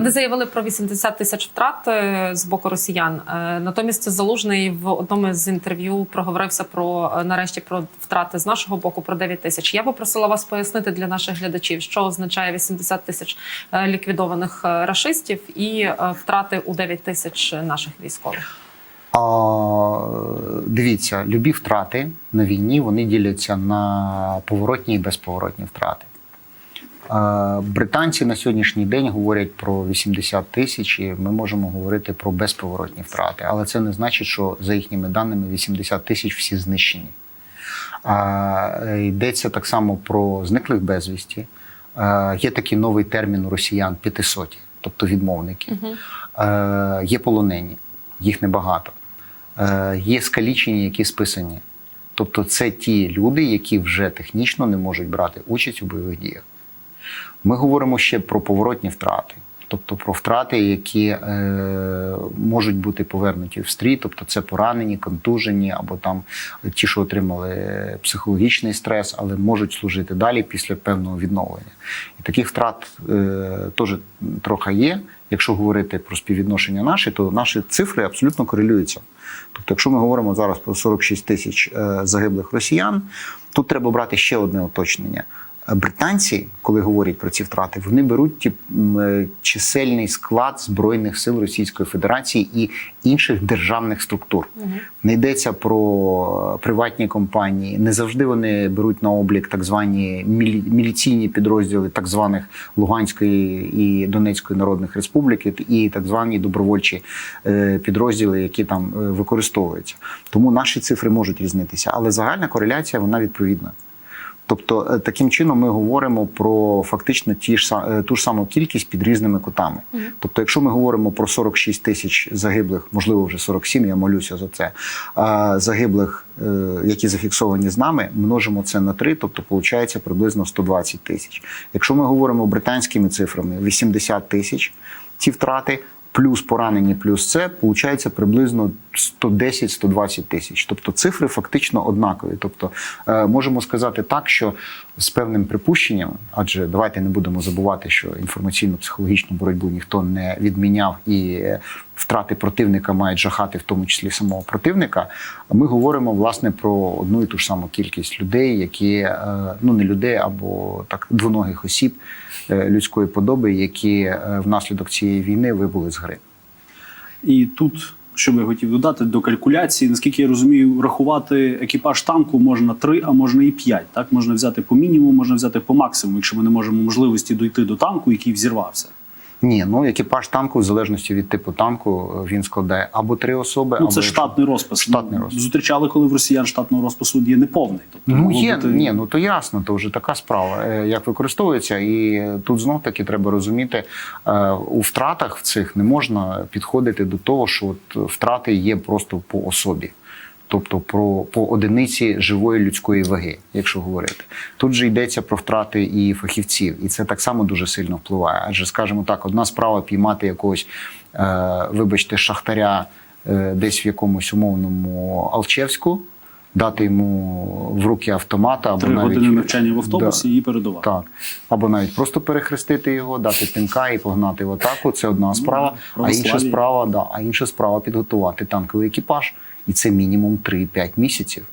Вони заявили про 80 тисяч втрат е, з боку росіян. Е, Натомість залужний в одному з інтерв'ю проговорився про е, нарешті про втрати з нашого боку про 9 тисяч. Я попросила вас пояснити для наших глядачів, що означає 80 тисяч ліквідованих рашистів і втрати у 9 тисяч наших військових. А, дивіться, любі втрати на війні вони діляться на поворотні і безповоротні втрати. Британці на сьогоднішній день говорять про 80 тисяч, і ми можемо говорити про безповоротні втрати. Але це не значить, що за їхніми даними 80 тисяч всі знищені. А, е, йдеться так само про зниклих безвісті. А, є такий новий термін у росіян п'ятисоті, тобто відмовники. Е, є полонені, їх небагато. Є скалічені, які списані. Тобто це ті люди, які вже технічно не можуть брати участь у бойових діях. Ми говоримо ще про поворотні втрати, тобто про втрати, які е, можуть бути повернуті в стрій, тобто це поранені, контужені, або там ті, що отримали психологічний стрес, але можуть служити далі після певного відновлення. І таких втрат е, теж трохи є. Якщо говорити про співвідношення наші, то наші цифри абсолютно корелюються. Тобто, якщо ми говоримо зараз про 46 тисяч е, загиблих росіян, тут треба брати ще одне уточнення. Британці, коли говорять про ці втрати, вони беруть ті, е, чисельний склад збройних сил Російської Федерації і інших державних структур. Не йдеться про приватні компанії. Не завжди вони беруть на облік так звані мілі- міліційні підрозділи так званих Луганської і Донецької народних республіки, і так звані добровольчі е, підрозділи, які там е, використовуються. Тому наші цифри можуть різнитися, але загальна кореляція вона відповідна. Тобто, е, таким чином ми говоримо про фактично ті ж е, ту ж саму кількість під різними кутами. Тобто, якщо ми говоримо про 46 тисяч загиблих, можливо, вже 47, я молюся за це. Загиблих, е, які зафіксовані з нами, множимо це на 3, тобто виходить приблизно 120 тисяч. Якщо ми говоримо британськими цифрами, 80 тисяч ці втрати. Плюс поранені, плюс це виходить приблизно 110-120 тисяч. Тобто цифри фактично однакові. Тобто е, можемо сказати так, що з певним припущенням, адже давайте не будемо забувати, що інформаційно-психологічну боротьбу ніхто не відміняв, і втрати противника мають жахати, в тому числі самого противника. Ми говоримо власне про одну і ту ж саму кількість людей, які е, ну не людей або так двоногих осіб е, людської подоби, які внаслідок цієї війни вибули з гри. І тут, що би я хотів додати до калькуляції, наскільки я розумію, рахувати екіпаж танку можна 3, а можна і 5. Так можна взяти по мінімуму, можна взяти по максимуму, якщо ми не можемо можливості дойти до танку, який взірвався. Ні, ну екіпаж танку, в залежності від типу танку, е, він складає або три особи, Ну або це штатний розпис. Штатний Ну, розпис. Зустрічали, коли в росіян штатного розпису є неповний. Тобто Ну є бути- ні, ну то ясно, то вже така справа, е, як використовується, і тут знов таки треба розуміти, е, у втратах в цих не можна підходити до того, що от втрати є просто по особі. Тобто про по одиниці живої людської ваги, якщо говорити, тут же йдеться про втрати і фахівців, і це так само дуже сильно впливає. Адже, скажімо так, одна справа піймати якогось, е, вибачте, шахтаря е, десь в якомусь умовному Алчевську, дати йому в руки автомата або Три навіть години навчання в автобусі Да. і передавати. так, або навіть просто перехрестити його, дати пінка і погнати в атаку. Це одна справа. А інша справа, да, а інша справа підготувати танковий екіпаж, і це мінімум 3-5 місяців.